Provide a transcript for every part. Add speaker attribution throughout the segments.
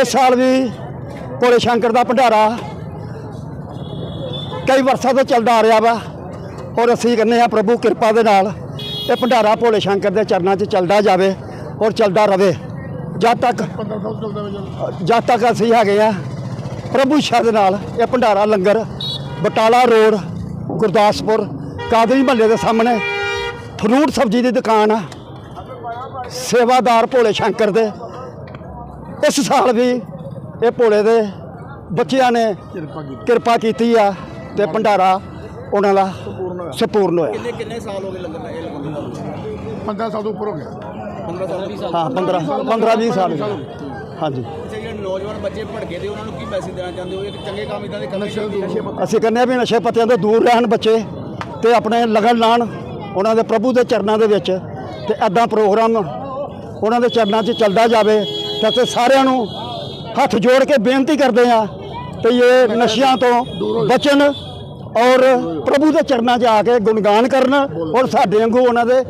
Speaker 1: ਇਸ ਸਾਲ ਵੀ ਭੋਲੇ ਸ਼ੰਕਰ ਦਾ ਭੰਡਾਰਾ ਕਈ ਵਰਸਾਂ ਤੋਂ ਚੱਲਦਾ ਆ ਰਿਹਾ ਵਾ, ਔਰ ਅਸੀਂ ਕਹਿੰਦੇ ਆ ਪ੍ਰਭੂ ਕਿਰਪਾ ਦੇ ਨਾਲ ਇਹ ਭੰਡਾਰਾ ਭੋਲੇ ਸ਼ੰਕਰ ਦੇ ਚਰਨਾਂ 'ਚ ਚੱਲਦਾ ਜਾਵੇ ਔਰ ਚੱਲਦਾ ਰਵੇ। ਜਦ ਤੱਕ ਜਦ ਤੱਕ ਅਸੀਂ ਹੈਗੇ ਆ, ਪ੍ਰਭੂ ਸ਼ਾਹ ਦੇ ਨਾਲ ਇਹ ਭੰਡਾਰਾ ਲੰਗਰ ਬਟਾਲਾ ਰੋਡ, ਗੁਰਦਾਸਪੁਰ, ਕਾਦਰੀ ਮਹੱਲੇ ਦੇ ਸਾਹਮਣੇ ਫਰੂਟ ਸਬਜ਼ੀ ਦੀ ਦੁਕਾਨ ਆ। ਸੇਵਾਦਾਰ ਭੋਲੇ ਸ਼ੰਕਰ ਦੇ ਇਸ ਸਾਲ ਵੀ ਇਹ ਭੋਲੇ ਦੇ ਬੱਚਿਆਂ ਨੇ ਕਿਰਪਾ ਕੀਤੀ। ਆ ਤੇ ਭੰਡਾਰਾ ਉਹਨਾਂ ਦਾ ਸੰਪੂਰਨ ਹੋਇਆ।
Speaker 2: ਕਿੰਨੇ ਕਿੰਨੇ ਸਾਲ ਹੋ ਗਏ ਲੰਗਰ ਇਹ ਨੂੰ
Speaker 3: 15 ਸਾਲ ਤੋਂ ਉੱਪਰ ਹੋ ਗਿਆ।
Speaker 2: 15 ਸਾਲ 20 ਸਾਲ।
Speaker 1: ਹਾਂ 15 15 20 ਸਾਲ ਹਾਂਜੀ।
Speaker 2: ਅੱਛਾ ਜਿਹੜੇ ਨੌਜਵਾਨ ਬੱਚੇ ਭੜਕੇ ਦੇ ਉਹਨਾਂ ਨੂੰ ਕੀ ਮੈਸੇਜ ਦੇਣਾ ਚਾਹੁੰਦੇ ਹੋ? ਇੱਕ ਚੰਗੇ ਕੰਮ ਇਦਾਂ ਦੇ ਕਰਨੇ ਚਾਹੀਦੇ
Speaker 1: ਅਸੀਂ ਕਹਿੰਦੇ ਆ ਵੀ ਨਸ਼ੇ ਪੱਤਿਆਂ ਤੋਂ ਦੂਰ ਰਹਿਣ ਬੱਚੇ ਤੇ ਆਪਣੇ ਲਗਨ ਲਾਣ ਉਹਨਾਂ ਦੇ ਪ੍ਰਭੂ ਦੇ ਚਰਨਾਂ ਦੇ ਵਿੱਚ ਤੇ ਐਦਾਂ ਪ੍ਰੋਗਰਾਮ ਉਹਨਾਂ ਦੇ ਚਰਨਾਂ 'ਚ ਚੱਲਦਾ ਜਾਵੇ ਤੇ ਸਾਰਿਆਂ ਨੂੰ ਹੱਥ ਜੋੜ ਕੇ ਬੇਨਤੀ ਕਰਦੇ ਆ ਤੇ ਇਹ ਨਸ਼ਿਆਂ ਤੋਂ ਬਚਣ ਔਰ ਪ੍ਰਭੂ ਦੇ ਚਰਨਾਂ 'ਚ ਆ ਕੇ ਗੁਣਗਾਨ ਕਰਨ ਔਰ ਸਾਡੇ ਵਾਂਗੂ ਉਹਨਾਂ ਦੇ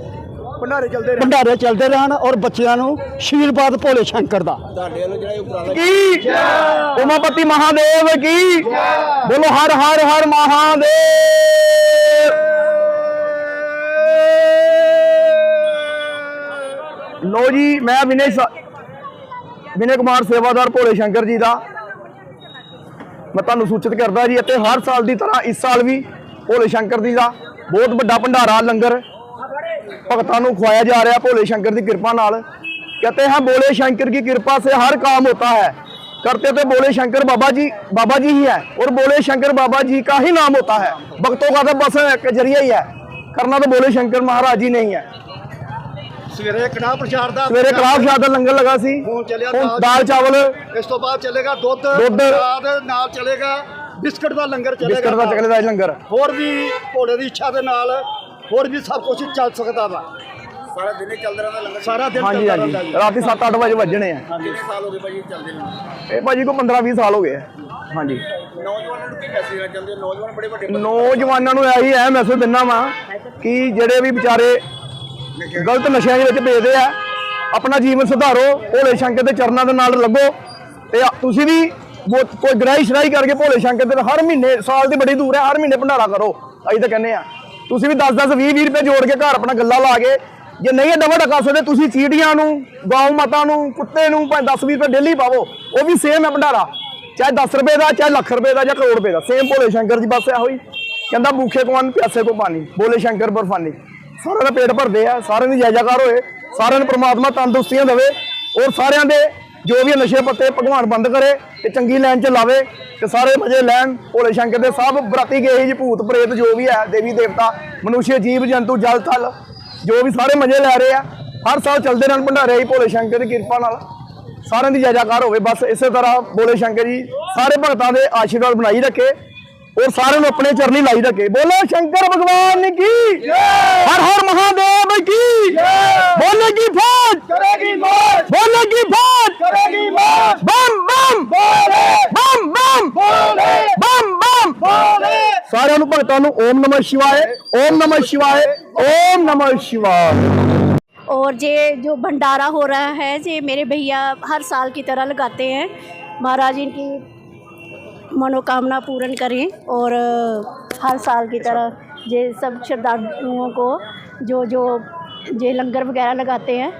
Speaker 3: ਭੰਡਾਰੇ ਚੱਲਦੇ
Speaker 1: ਭੰਡਾਰੇ ਚੱਲਦੇ ਰਹਿਣ ਔਰ ਬੱਚਿਆਂ ਨੂੰ ਆਸ਼ੀਰਵਾਦ ਭੋਲੇ ਸ਼ੰਕਰ ਦਾ।
Speaker 2: ਤੁਹਾਡੇ ਵੱਲੋਂ ਜਿਹੜਾ ਇਹ ਉਪਰਾਲਾ
Speaker 1: ਕੀ? ਉਮਾਪਤੀ ਮਹਾਦੇਵ ਕੀ? ਬੋਲੋ ਹਰ ਹਰ ਹਰ ਮਹਾਦੇਵ।
Speaker 4: ਲੋ ਜੀ ਮੈਂ ਵਿਨੇ ਸਾ- ਵਿਨੇ ਕੁਮਾਰ ਸੇਵਾਦਾਰ ਭੋਲੇ ਸ਼ੰਕਰ ਜੀ ਦਾ ਮੈਂ ਤੁਹਾਨੂੰ ਸੂਚਿਤ ਕਰਦਾ ਜੀ ਅਤੇ ਹਰ ਸਾਲ ਦੀ ਤਰ੍ਹਾਂ ਇਸ ਸਾਲ ਵੀ ਭੋਲੇ ਸ਼ੰਕਰ ਜੀ ਦਾ ਬਹੁਤ ਵੱਡਾ ਭੰਡਾਰਾ ਲੰਗਰ ਭਗਤਾਂ ਨੂੰ ਖਵਾਇਆ ਜਾ ਰਿਹਾ ਭੋਲੇ ਸ਼ੰਕਰ ਦੀ ਕਿਰਪਾ ਨਾਲ ਕਹਤੇ हैं भोले शंकर की कृपा से हर काम होता है करते तो भोले शंकर बाबा जी बाबा जी ही है और भोले शंकर बाबा जी का ही नाम होता है भक्तों का तो बस एक जरिया ही है करना तो भोले शंकर महाराज ही नहीं है
Speaker 1: ਸਵੇਰੇ ਕੜਾ ਪ੍ਰਸ਼ਾਦ ਦਾ
Speaker 4: ਸਵੇਰੇ ਕਲਾਬ ਸ਼ਾਹ ਦਾ ਲੰਗਰ ਲਗਾ ਸੀ।
Speaker 1: ਹੁਣ ਚੱਲਿਆ
Speaker 4: ਹੁਣ
Speaker 1: ਦਾਲ
Speaker 4: ਚਾਵਲ।
Speaker 1: ਇਸ ਤੋਂ ਬਾਅਦ ਚੱਲੇਗਾ ਦੁੱਧ
Speaker 4: ਦੁੱਧ।
Speaker 1: ਪ੍ਰਸ਼ਾਦ ਨਾਲ ਚੱਲੇਗਾ ਬਿਸਕਟ ਦਾ ਲੰਗਰ ਚੱਲੇਗਾ
Speaker 4: ਬਿਸਕਟ ਦਾ ਚੱਕਲੇ ਦਾ ਲੰਗਰ।
Speaker 1: ਹੋਰ ਵੀ ਘੋੜੇ ਦੀ ਇੱਛਾ ਦੇ ਨਾਲ ਹੋਰ ਵੀ ਸਭ ਕੁਝ ਚੱਲ ਸਕਦਾ ਵਾ।
Speaker 2: ਸਾਰਾ ਦਿਨ ਹੀ ਚੱਲਦਾ ਰਹਿੰਦਾ ਲੰਗਰ।
Speaker 1: ਸਾਰਾ ਦਿਨ ਚੱਲਦਾ
Speaker 4: ਹਾਂਜੀ।
Speaker 1: ਰਹਿੰਦਾ
Speaker 4: ਰਾਤੀ 7-8 ਵਜੇ ਵੱਜਣੇ ਆ।
Speaker 2: ਕਿੰਨੇ ਸਾਲ ਹੋ ਗਏ ਭਾਜੀ ਚੱਲਦੇ ਨੂੰ?
Speaker 4: ਇਹ ਭਾਜੀ ਕੋ 15-20 ਸਾਲ ਹੋ ਗਏ ਹਾਂਜੀ।
Speaker 2: ਨੌਜਵਾਨਾਂ ਨੂੰ ਕੀ ਮੈਸੇਜ ਦੇਣਾ ਚਾਹੁੰਦੇ ਹੋ ਨੌਜਵਾਨ ਬੜੇ ਵੱਡੇ
Speaker 4: ਨੌਜਵਾਨਾਂ ਨੂੰ ਇਹੀ ਹੈ ਮੈਸੇਜ ਦਿੰਦਾ ਵਾਂ ਕਿ ਜਿਹੜੇ ਵੀ ਵਿਚਾਰੇ ਗਲਤ ਨਸ਼ਿਆਂ ਦੇ ਵਿੱਚ ਭੇਜਦੇ ਆ। ਆਪਣਾ ਜੀਵਨ ਸੁਧਾਰੋ, ਭੋਲੇ ਸ਼ੰਕਰ ਦੇ ਚਰਨਾਂ ਦੇ ਨਾਲ ਲੱਗੋ। ਤੇ ਤੁਸੀਂ ਵੀ ਕੋਈ ਗ੍ਰਾਈ ਸ਼ਰਾਈ ਕਰਕੇ ਭੋਲੇ ਸ਼ੰਕਰ ਦੇ ਹਰ ਮਹੀਨੇ, ਸਾਲ ਦੀ ਬੜੀ ਦੂਰ ਹੈ, ਹਰ ਮਹੀਨੇ ਭੰਡਾਰਾ ਕਰੋ, ਅਸੀਂ ਤਾਂ ਕਹਿੰਦੇ ਆ। ਤੁਸੀਂ ਵੀ 10-10 20-20 ਰੁਪਏ ਜੋੜ ਕੇ ਘਰ ਆਪਣਾ ਗੱਲਾ ਲਾ ਕੇ, ਜੇ ਨਹੀਂ ਡਬਾ ਢਕਾ ਸਕਦੇ, ਤੁਸੀਂ ਚੀਟੀਆਂ ਨੂੰ, ਗਾਉ ਮਾਤਾ ਨੂੰ, ਕੁੱਤੇ ਨੂੰ, ਭਾਵੇਂ 10-20 ਰੁਪਏ ਡੇਲੀ ਪਾਵੋ, ਉਹ ਵੀ ਸੇਮ ਹੈ ਭੰਡਾਰਾ। ਚਾਹੇ 10 ਰੁਪਏ ਦਾ, ਚਾਹੇ ਲੱਖ ਰੁਪਏ ਦਾ, ਜਾਂ ਕਰੋੜ ਰੁਪਏ ਦਾ ਸੇਮ ਭੋਲੇ ਸ਼ੰਕਰ ਜੀ ਬਸ ਇਹੋ ਹੀ। ਕਹਿੰਦਾ ਭੂਖੇ ਕੋ ਅੰਨ ਪਿਆਸੇ ਕੋ ਪਾਣੀ ਬੋਲੇ ਸ਼ੰਕਰ ਬਰਫਾਨੀ। ਸਾਰਿਆਂ ਦਾ ਪੇਟ ਭਰਦੇ ਆ, ਸਾਰਿਆਂ ਦੀ ਜਾਇਜ਼ਾਕਾਰ ਜੈਕਾਰ ਹੋਏ, ਸਾਰਿਆਂ ਨੂੰ ਪ੍ਰਮਾਤਮਾ ਤੰਦਰੁਸਤੀਆਂ ਦੇਵੇ ਔਰ ਸਾਰਿਆਂ ਦੇ ਜੋ ਵੀ ਨਸ਼ੇ ਪੱਤੇ ਭਗਵਾਨ ਬੰਦ ਕਰੇ ਤੇ ਚੰਗੀ ਲਾਈਨ 'ਚ ਲਾਵੇ ਤੇ ਸਾਰੇ ਮਜ਼ੇ ਲੈਣ। ਭੋਲੇ ਸ਼ੰਕਰ ਦੇ ਸਭ ਬਰਾਤੀ ਗਏ ਸੀ ਜੀ, ਭੂਤ ਪ੍ਰੇਤ ਜੋ ਵੀ ਹੈ, ਦੇਵੀ ਦੇਵਤਾ, ਮਨੁੱਖ ਜੀਵ, ਜੰਤੂ, ਜਲ, ਥਲ, ਜੋ ਵੀ ਸਾਰੇ ਮਜ਼ੇ ਲੈ ਰਹੇ ਆ। ਹਰ ਸਾਲ ਚੱਲਦੇ ਰਹਿਣ ਭੰਡਾਰੇ ਜੀ ਭੋਲੇ ਸ਼ੰਕਰ ਦੀ ਕਿਰਪਾ ਨਾਲ। ਸਾਰਿਆਂ ਦੀ ਜੈ ਹੋਵੇ, ਬਸ ਇਸੇ ਤਰ੍ਹਾਂ ਭੋਲੇ ਸ਼ੰਕਰ ਜੀ ਸਾਰੇ ਭਗਤਾਂ ਦੇ ਆਸ਼ੀਰਵਾਦ ਬਣਾਈ ਰੱਖੇ। ਔਰ ਸਾਰਿਆਂ ਨੂੰ ਆਪਣੇ ਚਰਨੀ ਲਾਈ ਰੱਖੇ ਬੋਲੋ ਸ਼ੰਕਰ ਭਗਵਾਨ ਕੀ ਹਰ ਹਰ ਮਹਾਦੇਵ ਕੀ ਬੋਲੇ ਕੀ ਫੌਜ ਕਰੇਗੀ ਮੌਜ ਬੋਲੇ ਕੀ ਫੌਜ ਕਰੇਗੀ ਮੌਜ ਬੰਮ ਬੰਮ ਬੋਲੇ ਬੰਮ ਬੰਮ ਬੋਲੇ ਬੰਮ ਬੰਮ ਬੋਲੇ ਸਾਰਿਆਂ ਨੂੰ ਭਗਤਾਂ ਨੂੰ ਓਮ ਨਮः शिवाय ਓਮ नमः शिवाय ਓਮ नमः शिवाय
Speaker 5: और ये जो भंडारा हो रहा है ये मेरे भैया हर साल की तरह लगाते हैं महाराज इनकी मनोकामना पूर्ण करें और हर साल की तरह ये सब श्रद्धालुओं को जो जो ये लंगर वगैरह लगाते हैं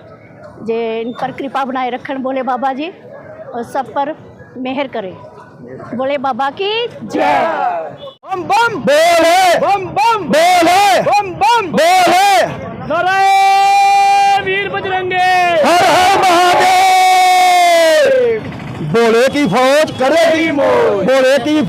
Speaker 5: जे इन पर कृपा बनाए रखन बोले बाबा जी और सब पर मेहर करें। बोले बाबा की जय।
Speaker 4: बम बम बोले बम बम बोले बम बम बोले
Speaker 3: वीर बजरंगे।
Speaker 4: हर हर
Speaker 1: ਭੋਲੇ ਕੀ ਫੌਜ ਕਰੇਗੀ ਮੋਜ? ਭੋਲੇ ਕੀ